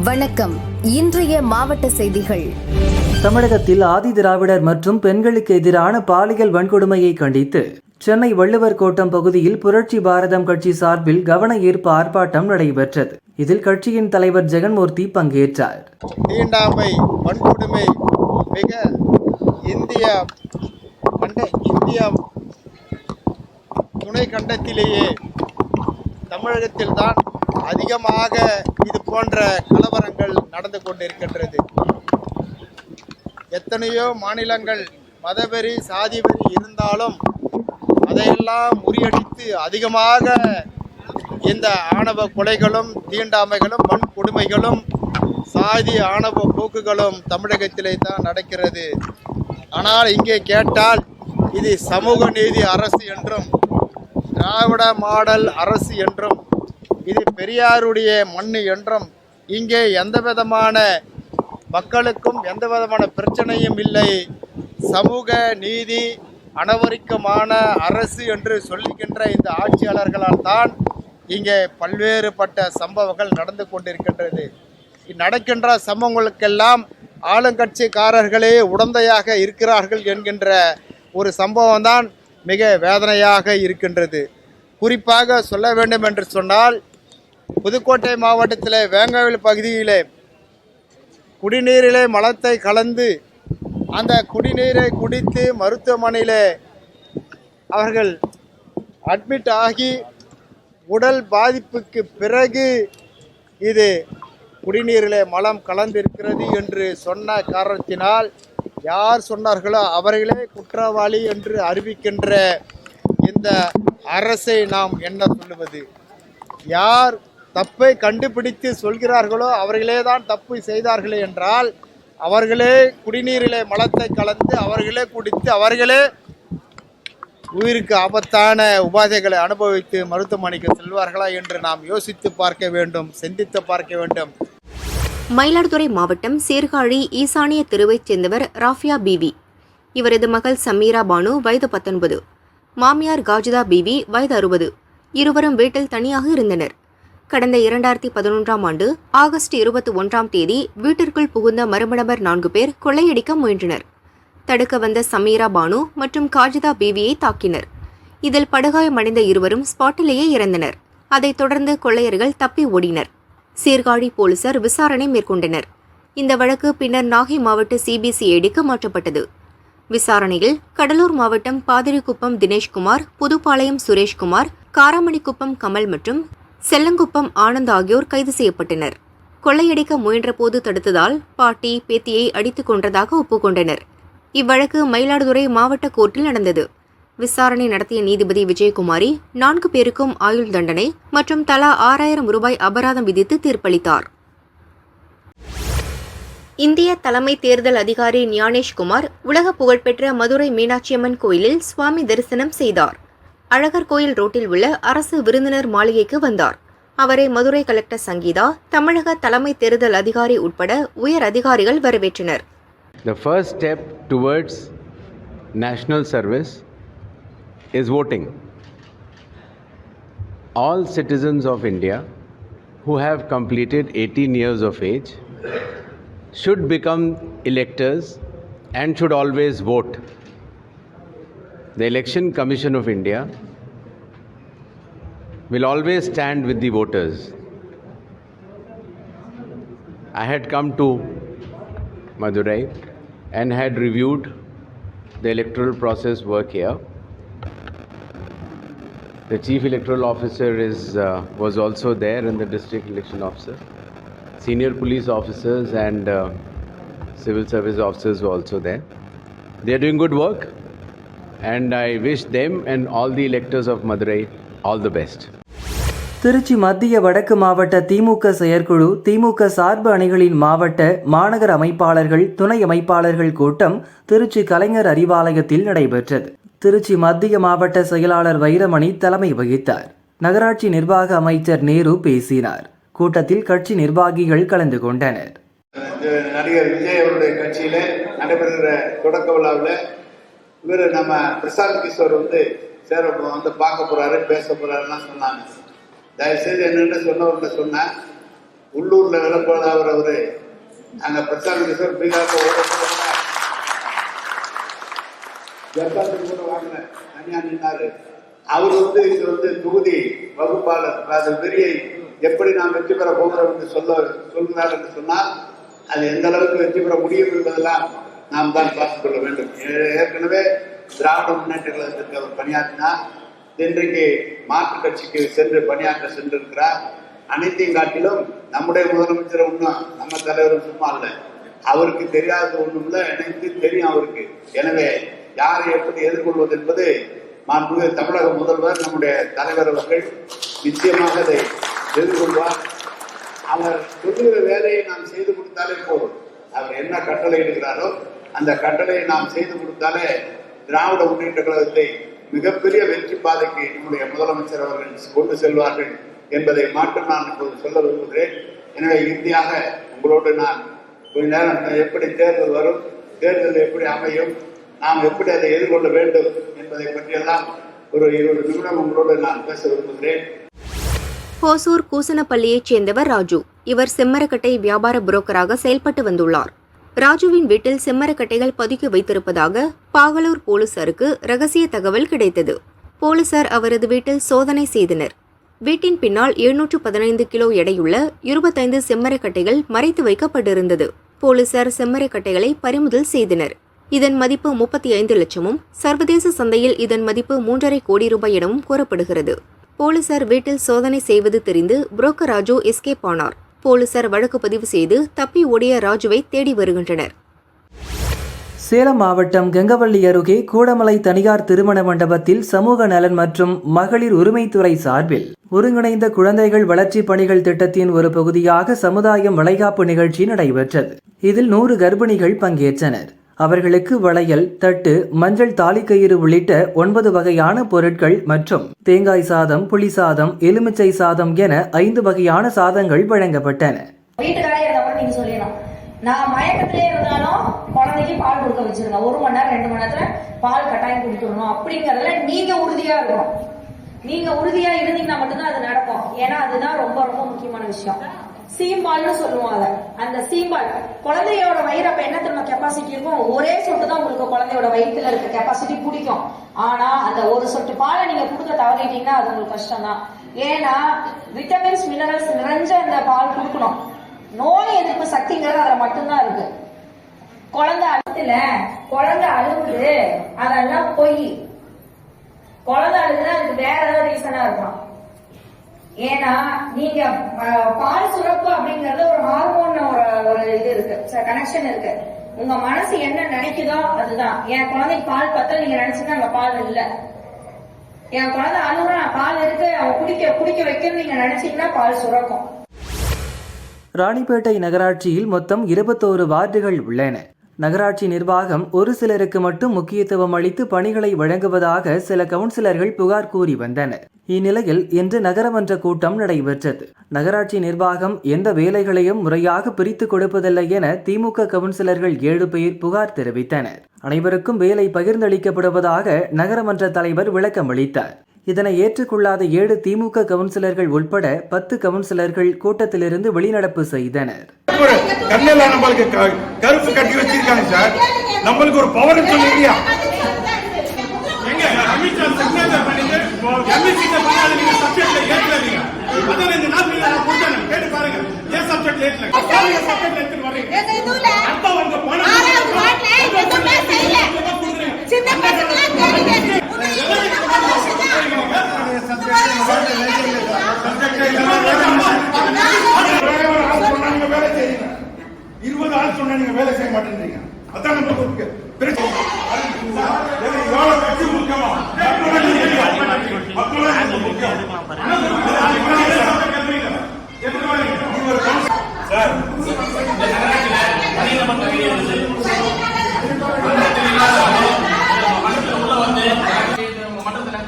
வணக்கம். இன்றைய மாவட்ட செய்திகள். தமிழகத்தில் ஆதி திராவிடர் மற்றும் பெண்களுக்கு எதிரான பாலியல் வன்கொடுமையை கண்டித்து சென்னை வள்ளுவர் கோட்டம் பகுதியில் புரட்சி பாரதம் கட்சி சார்பில் கவன ஈர்ப்பு ஆர்ப்பாட்டம் நடைபெற்றது. இதில் கட்சியின் தலைவர் ஜெகன்மூர்த்தி பங்கேற்றார். தீண்டாமை வன்கொடுமை மிக இந்திய இந்தியா துணை கண்டத்திலேயே தமிழகத்தில்தான் அதிகமாக இது போன்ற கலவரங்கள் நடந்து கொண்டிருக்கின்றது. எத்தனையோ மாநிலங்கள் மதவெறி சாதிவெறி இருந்தாலும் அதையெல்லாம் முறியடித்து அதிகமாக இந்த ஆணவ கொலைகளும் தீண்டாமைகளும் மண் கொடுமைகளும் சாதி ஆணவ போக்குகளும் தமிழகத்திலே தான் நடக்கிறது. ஆனால் இங்கே கேட்டால் இது சமூக நீதி அரசு என்றும் திராவிட மாடல் அரசு என்றும் இது பெரியாருடைய மண் என்றும் இங்கே எந்த விதமான மக்களுக்கும் எந்த விதமான பிரச்சனையும் இல்லை. சமூக நீதி அனவரிக்கமான அரசு என்று சொல்லுகின்ற இந்த ஆட்சியாளர்களால் தான் இங்கே பல்வேறுபட்ட சம்பவங்கள் நடந்து கொண்டிருக்கின்றது. நடக்கின்ற சம்பவங்களுக்கெல்லாம் ஆளுங்கட்சிக்காரர்களே உடந்தையாக இருக்கிறார்கள் என்கின்ற ஒரு சம்பவம் தான் மிக வேதனையாக இருக்கின்றது. குறிப்பாக சொல்ல வேண்டும் என்று சொன்னால் புதுக்கோட்டை மாவட்டத்தில் வேங்காவில் பகுதியிலே குடிநீரிலே மலத்தை கலந்து அந்த குடிநீரை குடித்து மருத்துவமனையிலே அவர்கள் அட்மிட் ஆகி உடல் பாதிப்புக்கு பிறகு இது குடிநீரிலே மலம் கலந்திருக்கிறது என்று சொன்ன காரணத்தினால் யார் சொன்னார்களோ அவர்களே குற்றவாளி என்று அறிவிக்கின்ற இந்த அரசை நாம் என்ன சொல்லுவது? யார் தப்பை கண்டுபிடித்து சொல்கிறார்களோ அவர்களே தான் தப்பு செய்தார்களே என்றால் அவர்களே குடிநீரிலே மலத்தை கலந்து அவர்களே குடித்து அவர்களே உயிருக்கு ஆபத்தான உபாதைகளை அனுபவித்து மருத்துவமனைக்கு செல்வார்களா என்று நாம் யோசித்து பார்க்க வேண்டும் சிந்தித்து பார்க்க வேண்டும். மயிலாடுதுறை மாவட்டம் சீர்காழி ஈசானிய தெருவைச் சேர்ந்தவர் ராஃபியா பீவி. இவரது மகள் சமீரா பானு வயது பத்தொன்பது. மாமியார் காஜிதா பீவி வயது அறுபது. இருவரும் வீட்டில் தனியாக இருந்தனர். கடந்த இரண்டாயிரத்தி பதினொன்றாம் ஆண்டு ஆகஸ்ட் இருபத்தி ஒன்றாம் தேதி வீட்டிற்குள் புகுந்த மர்ம நபர் நான்கு பேர் கொள்ளையடிக்க முயன்றனர். தடுக்க வந்த சமீரா பானு மற்றும் காஜிதா பீவியை தாக்கினர். இதில் படுகாயமடைந்த இருவரும் ஸ்பாட்டிலேயே இறந்தனர். அதைத் தொடர்ந்து கொள்ளையர்கள் தப்பி ஓடினர். சீர்காழி போலீசார் விசாரணை மேற்கொண்டனர். இந்த வழக்கு பின்னர் நாகை மாவட்ட சிபிசிஐடிக்கு மாற்றப்பட்டது. விசாரணையில் கடலூர் மாவட்டம் பாதிரிக்குப்பம் தினேஷ்குமார் புதுப்பாளையம் சுரேஷ்குமார் காராமணிக்குப்பம் கமல் மற்றும் செல்லங்குப்பம் ஆனந்த் ஆகியோர் கைது செய்யப்பட்டனர். கொள்ளையடிக்க முயன்றபோது தடுத்ததால் பாட்டி பேத்தியை அடித்துக் கொன்றதாக ஒப்புக்கொண்டனர். இவ்வழக்கு மயிலாடுதுறை மாவட்ட கோர்ட்டில் நடந்தது. விசாரணை நடத்திய நீதிபதி விஜயகுமாரி நான்கு பேருக்கும் ஆயுள் தண்டனை மற்றும் தலா ஆறாயிரம் ரூபாய் அபராதம் விதித்து தீர்ப்பளித்தார். இந்திய தலைமை தேர்தல் அதிகாரி ஞானேஷ்குமார் உலக புகழ்பெற்ற மதுரை மீனாட்சியம்மன் கோயிலில் சுவாமி தரிசனம் செய்தார். அழகர் கோயில் ரோட்டில் உள்ள அரசு விருந்தினர் மாளிகைக்கு வந்தார் அவரை மதுரை கலெக்டர் சங்கீதா தமிழக தலைமை தேர்தல் அதிகாரி உட்பட உயர் அதிகாரிகள் வரவேற்றனர் The first step towards national service is voting. All citizens of India who have completed 18 years of age should become electors and should always vote. The Election Commission of India will always stand with the voters. I had come to Madurai and had reviewed the electoral process work here. The chief electoral officer is, uh, was also there and the district election officer. Senior police officers and uh, civil service officers were also there. They are doing good work and I wish them and all the electors of Madurai all the best. Trichy மத்திய வடக்கு மாவட்ட திமுக செயற்குழு திமுக சார்பு அணிகளின் மாவட்ட மாநகர அமைப்பாளர்கள் துணை அமைப்பாளர்கள் கூட்டம் திருச்சி கலைஞர் அறிவாலயத்தில் நடைபெற்றது. திருச்சி மத்திய மாவட்ட செயலாளர் வைரமணி தலைமை வகித்தார். நகராட்சி நிர்வாக அமைச்சர் நேரு பேசினார். கூட்டத்தில் கட்சி நிர்வாகிகள் கலந்து கொண்டனர். நடிகர் விஜய் அவருடைய கட்சியில நடைபெறுகிற தொடக்க விழாவில் இவர் நம்ம பிரசாந்த் கிஷோர் வந்து சேர வந்து பார்க்க போறாரு பேச போறாருன்னா சொன்னாங்க. தயவுசெய்து என்னென்னு சொன்னவர்கிட்ட சொன்னேன் உள்ளூர்ல விளம்பரம் அவரு. அங்க பிரசாந்த் கிஷோர் பீகார்ல ஓட ஜப்பாத்துக்கு கூட வாங்கின தனியா நின்னாரு. அவர் வந்து இது வந்து தொகுதி வகுப்பாளர். அது பெரிய எப்படி நாம் வெற்றி பெற போகிறோம் என்று சொல்ல சொல்கிறார் என்று சொன்னால் அது எந்த அளவுக்கு வெற்றி பெற முடியும் என்பதெல்லாம் நாம் தான் பார்த்துக் கொள்ள வேண்டும். ஏற்கனவே திராவிட முன்னேற்ற கழகத்திற்கு அவர் பணியாற்றினார். இன்றைக்கு மாற்றுக் கட்சிக்கு சென்று பணியாற்ற சென்றிருக்கிறார். அனைத்தையும் காட்டிலும் நம்முடைய முதலமைச்சர் ஒன்றும் நம்ம தலைவரும் சும்மா இல்லை அவருக்கு தெரியாதது ஒன்றும் இல்லை எனக்கு தெரியும் அவருக்கு. எனவே யாரை எப்படி எதிர்கொள்வது என்பது மாண்புமிகு தமிழக முதல்வர் நம்முடைய தலைவர் அவர்கள் நிச்சயமாக அதை எதிர்கொள்வார். அவர் சொல்லுகிற வேலையை நாம் செய்து கொடுத்தாலே போதும். அவர் என்ன கட்டளை இடுகிறாரோ அந்த கட்டளையை நாம் செய்து கொடுத்தாலே திராவிட முன்னேற்ற கழகத்தை மிகப்பெரிய வெற்றி பாதைக்கு நம்முடைய முதலமைச்சர் அவர்கள் கொண்டு செல்வார்கள் என்பதை மாற்றம் நான் இப்போது சொல்ல விரும்புகிறேன். எனவே இறுதியாக உங்களோடு நான் கொஞ்ச நேரம் எப்படி தேர்தல் வரும் தேர்தல் எப்படி அமையும் நாம் எப்படி அதை எதிர்கொள்ள வேண்டும் என்பதை பற்றியெல்லாம் ஒரு இருபது நிமிடம் உங்களோடு நான் பேச விரும்புகிறேன். ஹோசூர் கூசனப்பள்ளியைச் சேர்ந்தவர் ராஜு. இவர் செம்மரக்கட்டை வியாபார புரோக்கராக செயல்பட்டு வந்துள்ளார். ராஜுவின் வீட்டில் செம்மரக்கட்டைகள் பதுக்கி வைத்திருப்பதாக பாகலூர் போலீசாருக்கு ரகசிய தகவல் கிடைத்தது. போலீசார் அவரது வீட்டில் சோதனை செய்தனர். வீட்டின் பின்னால் எழுநூற்று பதினைந்து கிலோ எடையுள்ள இருபத்தைந்து செம்மரக்கட்டைகள் மறைத்து வைக்கப்பட்டிருந்தது. போலீசார் செம்மரக்கட்டைகளை பறிமுதல் செய்தனர். இதன் மதிப்பு முப்பத்தி ஐந்து லட்சமும் சர்வதேச சந்தையில் இதன் மதிப்பு மூன்றரை கோடி ரூபாய் எனவும் கூறப்படுகிறது. போலீசார் வீட்டில் சோதனை செய்வது தெரிந்து புரோக்கர் ராஜு எஸ்கேப் ஆனார். போலீசார் வழக்கு பதிவு செய்து தப்பி ஓடிய ராஜுவை தேடி வருகின்றனர். சேலம் மாவட்டம் கங்கவள்ளி அருகே கூடமலை தனியார் திருமண மண்டபத்தில் சமூக நலன் மற்றும் மகளிர் உரிமைத்துறை சார்பில் ஒருங்கிணைந்த குழந்தைகள் வளர்ச்சிப் பணிகள் திட்டத்தின் ஒரு பகுதியாக சமுதாயம் வளைகாப்பு நிகழ்ச்சி நடைபெற்றது. இதில் நூறு கர்ப்பிணிகள் பங்கேற்றனர். அவர்களுக்கு வளையல் தட்டு மஞ்சள் தாலிக்கயிறு உள்ளிட்ட ஒன்பது வகையான பொருட்கள் மற்றும் தேங்காய் சாதம் புளி சாதம் எலுமிச்சை சாதம் என ஐந்து வகையான சாதங்கள் வழங்கப்பட்டன. நான் மயக்கத்திலே இருந்தாலும் குழந்தைக்கு பால் கொடுக்க வச்சிருங்க. ஒரு மணி நேரம் ரெண்டு மணி நேரத்துல பால் கட்டாயம் கொடுத்துடணும் அப்படிங்கறதுல நீங்க உறுதியா இருக்கணும். நீங்க உறுதியா இருந்தீங்கன்னா மட்டும்தான் அது நடக்கும். ஏன்னா அதுதான் ரொம்ப ரொம்ப முக்கியமான விஷயம். சீம்பால்னு சொல்லுவோம் அதை. அந்த சீம்பால் குழந்தையோட வயிறு அப்ப என்ன திரும்ப கெப்பாசிட்டி இருக்கும் ஒரே சொட்டு தான் உங்களுக்கு குழந்தையோட வயிற்றுல இருக்க கெப்பாசிட்டி பிடிக்கும். ஆனா அந்த ஒரு சொட்டு பாலை நீங்க கொடுக்க தவறிட்டீங்கன்னா அது உங்களுக்கு கஷ்டம் தான் ஏன்னா விட்டமின்ஸ் மினரல்ஸ் நிறைஞ்ச அந்த பால் கொடுக்கணும். நோய் எதிர்ப்பு சக்திங்கிறது அதுல மட்டும்தான் இருக்கு. குழந்தை அழுத்துல குழந்தை அழுகுது அதெல்லாம் பொய் குழந்தை அழுகுதுன்னா அதுக்கு வேற ஏதாவது ரீசனா இருக்கலாம். ஏன்னா நீங்க பால் சுரப்பு அப்படிங்கறது ஒரு ஹார்மோன் ஒரு ஒரு இது இருக்கு. கனெக்ஷன் இருக்கு. உங்க மனசு என்ன நினைக்குதோ அதுதான். என் குழந்தைக்கு பால் பத்தல நீங்க நினைச்சீங்கன்னா அங்க பால் இல்ல. என் குழந்தை அழுகுனா பால் இருக்கு அவன் குடிக்க குடிக்க வைக்கணும்னு நீங்க நினைச்சீங்கன்னா பால் சுரக்கும். ராணிப்பேட்டை நகராட்சியில் மொத்தம் இருபத்தோரு வார்டுகள் உள்ளன. நகராட்சி நிர்வாகம் ஒரு சிலருக்கு மட்டும் முக்கியத்துவம் அளித்து பணிகளை வழங்குவதாக சில கவுன்சிலர்கள் புகார் கூறி வந்தனர். இந்நிலையில் இன்று நகரமன்ற கூட்டம் நடைபெற்றது. நகராட்சி நிர்வாகம் எந்த வேலைகளையும் முறையாக பிரித்து கொடுப்பதில்லை என திமுக கவுன்சிலர்கள் ஏழு பேர் புகார் தெரிவித்தனர். அனைவருக்கும் வேலை பகிர்ந்தளிக்கப்படுவதாக நகரமன்ற தலைவர் விளக்கம் அளித்தார். இதனை ஏற்றுக்கொள்ளாத ஏழு திமுக கவுன்சிலர்கள் உட்பட பத்து கவுன்சிலர்கள் கூட்டத்திலிருந்து வெளிநடப்பு செய்தனர். கருப்பு கட்டி வச்சிருக்காங்க சார். நம்மளுக்கு ஒரு பவர் சொல்லுங்க எங்க அமித்ஷா சிக்னேச்சர் பண்ணிட்டு எம்எஸ்சி பண்ணாத நீங்க சப்ஜெக்ட்ல இந்த நாள் நீங்க நான் கொடுத்தேன். கேட்டு பாருங்க. ஏன் சப்ஜெக்ட் ஏற்கல பாருங்க சப்ஜெக்ட் எடுத்துட்டு வரீங்க அப்ப வேலை செய்யுங்க இருபது ஆள் சொன்னா நீங்க வேலை செய்ய மாட்டேன்றீங்க. அதான் நம்மளுக்கு பிரச்சனை ஏன்னா எவ்வளவு கட்சி முக்கியமா மக்கள் முக்கியம். மக்கள் எனக்கு முக்கியம் நீங்க ஒரு கவுன்சிலர். சார்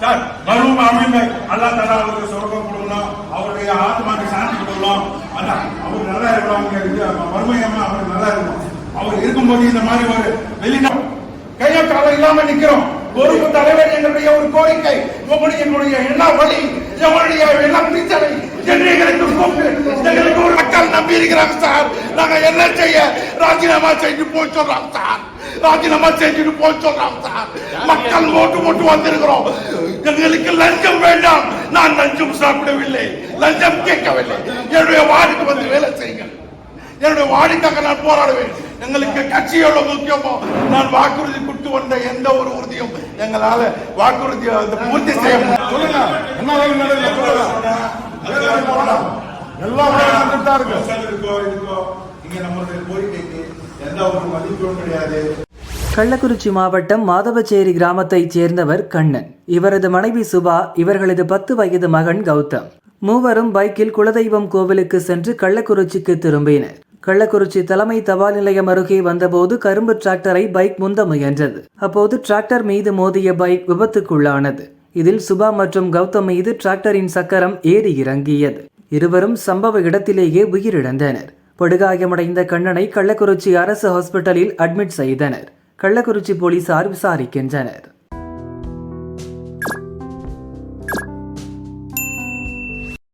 சார் மரும அமைமை அல்லா தலா அவருக்கு சொர்க்கம் கொடுக்கணும் அவருடைய ஆத்மாக்கு சாந்தி கொடுக்கணும் அதான் அவர் நல்லா இருக்கணும் அவங்க இது மருமையம்மா அவர் நல்லா இருக்கணும் அவர் இந்த மாதிரி ஒரு வெளிநாடு கைய காலம் இல்லாம நிக்கிறோம். ஒரு தலைவர் எங்களுடைய ஒரு கோரிக்கை. உங்களுடைய என்னுடைய எல்லா வழி எங்களுடைய எல்லா பிரச்சனை என்று எங்களுக்கு கூப்பிட்டு எங்களுக்கு ஒரு மக்கள் நம்பி இருக்கிறாங்க சார். நாங்க என்ன செய்ய? ராஜினாமா செஞ்சு போய் சொல்றோம் சார். ராஜினாமா செஞ்சுட்டு போய் சொல்றாங்க சார். மக்கள் ஓட்டு போட்டு வந்திருக்கிறோம். எங்களுக்கு லஞ்சம் வேண்டாம். நான் லஞ்சம் சாப்பிடவில்லை. லஞ்சம் கேட்கவில்லை. என்னுடைய வார்டுக்கு வந்து வேலை செய்யுங்கள். என்னுடைய வார்டுக்காக நான் போராடுவேன். எங்களுக்கு கட்சி எவ்வளவு முக்கியமோ நான் வாக்குறுதி கொடுத்து வந்த எந்த ஒரு உறுதியும் எங்களால வாக்குறுதியை வந்து பூர்த்தி செய்ய சொல்லுங்க. என்ன எல்லாம் இருக்கு. எந்த ஒரு மதிப்பும் கிடையாது. கள்ளக்குறிச்சி மாவட்டம் மாதவச்சேரி கிராமத்தைச் சேர்ந்தவர் கண்ணன். இவரது மனைவி சுபா இவர்களது பத்து வயது மகன் கௌதம். மூவரும் பைக்கில் குலதெய்வம் கோவிலுக்கு சென்று கள்ளக்குறிச்சிக்கு திரும்பினர். கள்ளக்குறிச்சி தலைமை தபால் நிலையம் அருகே வந்தபோது கரும்பு டிராக்டரை பைக் முந்த முயன்றது. அப்போது டிராக்டர் மீது மோதிய பைக் விபத்துக்குள்ளானது. இதில் சுபா மற்றும் கௌதம் மீது டிராக்டரின் சக்கரம் ஏறி இறங்கியது. இருவரும் சம்பவ இடத்திலேயே உயிரிழந்தனர். படுகாயமடைந்த கண்ணனை கள்ளக்குறிச்சி அரசு ஹாஸ்பிட்டலில் அட்மிட் செய்தனர். கள்ளக்குறிச்சி போலீசார் விசாரிக்கின்றனர்.